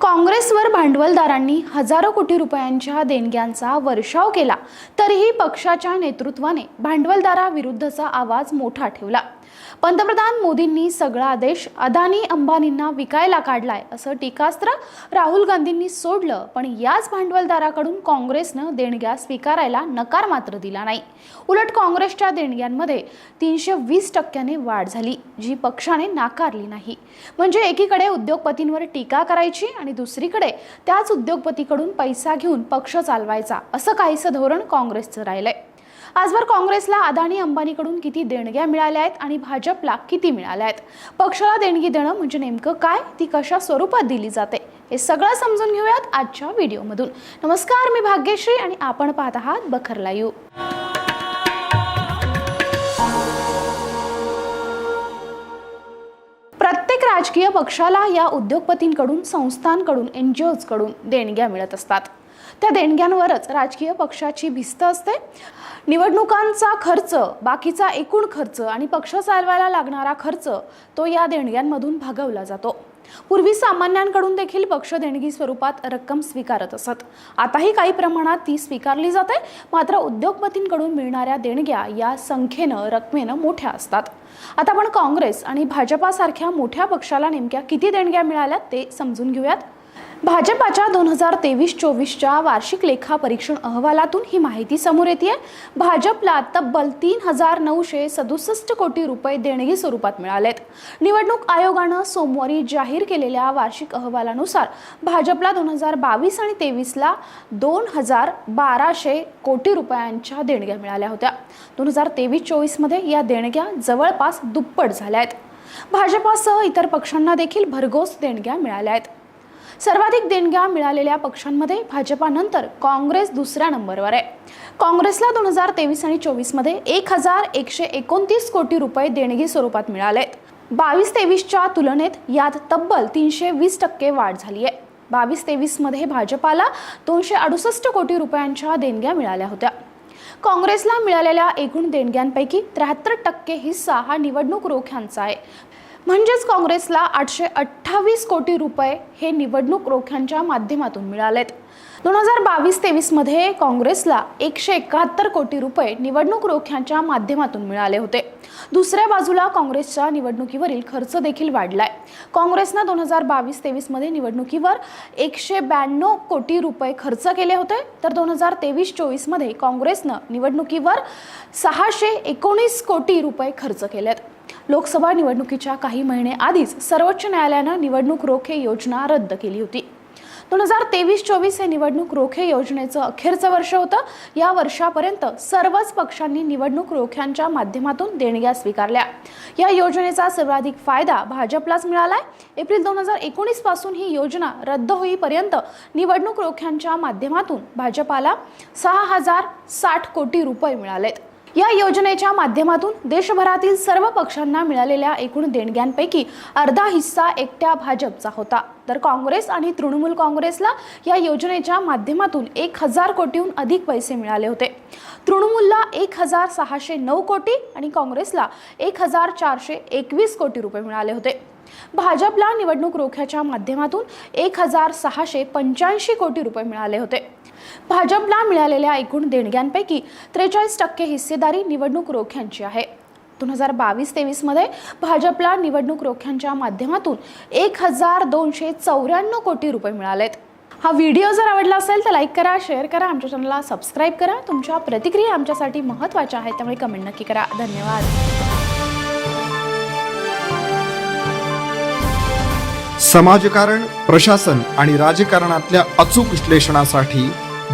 काँग्रेसवर भांडवलदारांनी हजारो कोटी रुपयांच्या देणग्यांचा वर्षाव केला तरीही पक्षाच्या नेतृत्वाने भांडवलदाराविरुद्धचा आवाज मोठा ठेवला. पंतप्रधान मोदींनी सगळा देश अदानी अंबानींना विकायला काढलाय असं टीकास्त्र राहुल गांधींनी सोडलं पण याच भांडवलदाराकडून काँग्रेसनं देणग्या स्वीकारायला नकार मात्र दिला नाही. उलट काँग्रेसच्या देणग्यांमध्ये तीनशे वीस टक्क्याने वाढ झाली जी पक्षाने नाकारली नाही. म्हणजे एकीकडे उद्योगपतींवर टीका करायची आणि दुसरीकडे त्याच उद्योगपतीकडून पैसा घेऊन पक्ष चालवायचा असं काहीसं धोरण काँग्रेसचं राहिलंय. आजवर काँग्रेसला अदानी अंबानीकडून किती देणग्या मिळाल्या आहेत आणि भाजपला किती मिळाल्या आहेत? पक्षाला देणगी देणं म्हणजे नेमकं काय? ती कशा स्वरूपात दिली जाते? हे सगळं समजून घेऊयात आजच्या व्हिडिओमधून. नमस्कार मी भाग्यश्री आणि आपण पाहत आहात बखरला यू प्रत्येक राजकीय पक्षाला या उद्योगपतींकडून संस्थांकडून एन जी ओजकडून देणग्या मिळत असतात. त्या देणग्यांवरच राजकीय पक्षाची भिस्त असते. निवडणुकांचा खर्च बाकीचा एकूण खर्च आणि पक्ष चालवायला लागणारा खर्च तो या देणग्यांमधून भागवला जातो. पूर्वी सामान्यांकडून देखील पक्ष देणगी स्वरूपात रक्कम स्वीकारत असत. आताही काही प्रमाणात ती स्वीकारली जाते मात्र उद्योगपतींकडून मिळणाऱ्या देणग्या या संख्येनं रकमेनं मोठ्या असतात. आता आपण काँग्रेस आणि भाजपासारख्या मोठ्या पक्षाला नेमक्या किती देणग्या मिळाल्या ते समजून घेऊयात. भाजपाच्या दोन हजार तेवीस चोवीसच्या वार्षिक लेखा परीक्षण अहवालातून ही माहिती समोर येते भाजपला तब्बल तीन हजार नऊशे सदुसष्ट कोटी रुपये देणगी स्वरूपात मिळालेत. निवडणूक आयोगानं सोमवारी जाहीर केलेल्या वार्षिक अहवालानुसार भाजपला दोन हजार बावीस आणि तेवीसला दोन हजार बाराशे कोटी रुपयांच्या देणग्या मिळाल्या होत्या. दोन हजार तेवीस चोवीसमध्ये या देणग्या जवळपास दुप्पट झाल्या आहेत भाजपासह इतर पक्षांना देखील भरघोस देणग्या मिळाल्या आहेत सर्वाधिक देणग्या मिळालेल्या पक्षांमध्ये भाजपानंतर काँग्रेस दुसऱ्या नंबरवर आहे. काँग्रेसला दोन हजार तेवीस आणि चोवीसमध्ये एक हजार एकशे एकोणतीस कोटी रुपये देणगी स्वरूपात मिळालेत बावीस तेवीसच्या तुलनेत यात तब्बल तीनशे वीस टक्के वाढ झाली आहे. बावीस तेवीसमध्ये भाजपाला दोनशे अडुसष्ट कोटी रुपयांच्या देणग्या मिळाल्या होत्या. काँग्रेसला मिळालेल्या एकूण देणग्यांपैकी त्र्याहत्तर टक्के हिस्सा हा निवडणूक रोख्यांचा आहे. म्हणजेच काँग्रेसला आठशे अठ्ठावीस कोटी रुपये हे निवडणूक रोख्यांच्या माध्यमातून मिळालेत. दोन हजार बावीस तेवीसमध्ये काँग्रेसला एकशे एकाहत्तर कोटी रुपये निवडणूक रोख्यांच्या माध्यमातून मिळाले होते. दुसऱ्या बाजूला काँग्रेसच्या निवडणुकीवरील खर्च देखील वाढलाय. काँग्रेसनं दोन हजार बावीस तेवीसमध्ये निवडणुकीवर एकशे ब्याण्णव कोटी रुपये खर्च केले होते. तर दोन हजार तेवीस चोवीसमध्ये काँग्रेसनं निवडणुकीवर सहाशे एकोणीस कोटी रुपये खर्च केलेत. लोकसभा निवडणुकीच्या काही महिने आधीच सर्वोच्च न्यायालयानं निवडणूक रोखे योजना रद्द केली होती. दोन हजार तेवीस चोवीस हे निवडणूक रोखे योजनेचं अखेरचं वर्ष होतं. या वर्षापर्यंत सर्वच पक्षांनी निवडणूक रोख्यांच्या माध्यमातून देणग्या स्वीकारल्या. या योजनेचा सर्वाधिक फायदा भाजपलाच मिळालाय. एप्रिल दोन हजार एकोणीसपासून ही योजना रद्द होईपर्यंत निवडणूक रोख्यांच्या माध्यमातून भाजपाला सहा हजार साठ कोटी रुपये मिळालेत. या योजनेच्या माध्यमातून देशभरातील सर्व पक्षांना मिळालेल्या एकूण देणग्यांपैकी अर्धा हिस्सा एकट्या भाजपचा होता. तर काँग्रेस आणि तृणमूल काँग्रेसला या योजनेच्या माध्यमातून एक हजार कोटीहून अधिक पैसे मिळाले होते. तृणमूलला एक हजार सहाशे नऊ कोटी आणि काँग्रेसला एक हजार चारशे एकवीस कोटी रुपये मिळाले होते. भाजपला निवडणूक रोख्याच्या माध्यमातून एक हजार सहाशे पंच्याऐंशी कोटी रुपये मिळाले होते. भाजपला मिळालेल्या एकूण देणग्यांपैकी त्रेचाळीस टक्के हिस्सेदारी निवडणूक रोख्यांची आहे. दोन हजार बावीस तेवीसमध्ये भाजपला निवडणूक रोख्यांच्या माध्यमातून एक हजार दोनशे चौऱ्याण्णव कोटी रुपये मिळालेत. हा व्हिडिओ जर आवडला असेल तर लाईक करा शेअर करा आमच्या चॅनलला सबस्क्राईब करा. तुमच्या प्रतिक्रिया आमच्यासाठी महत्त्वाच्या आहेत त्यामुळे कमेंट नक्की करा. धन्यवाद. समाजकारण प्रशासन आणि राजकारणातल्या अचूक विश्लेषणासाठी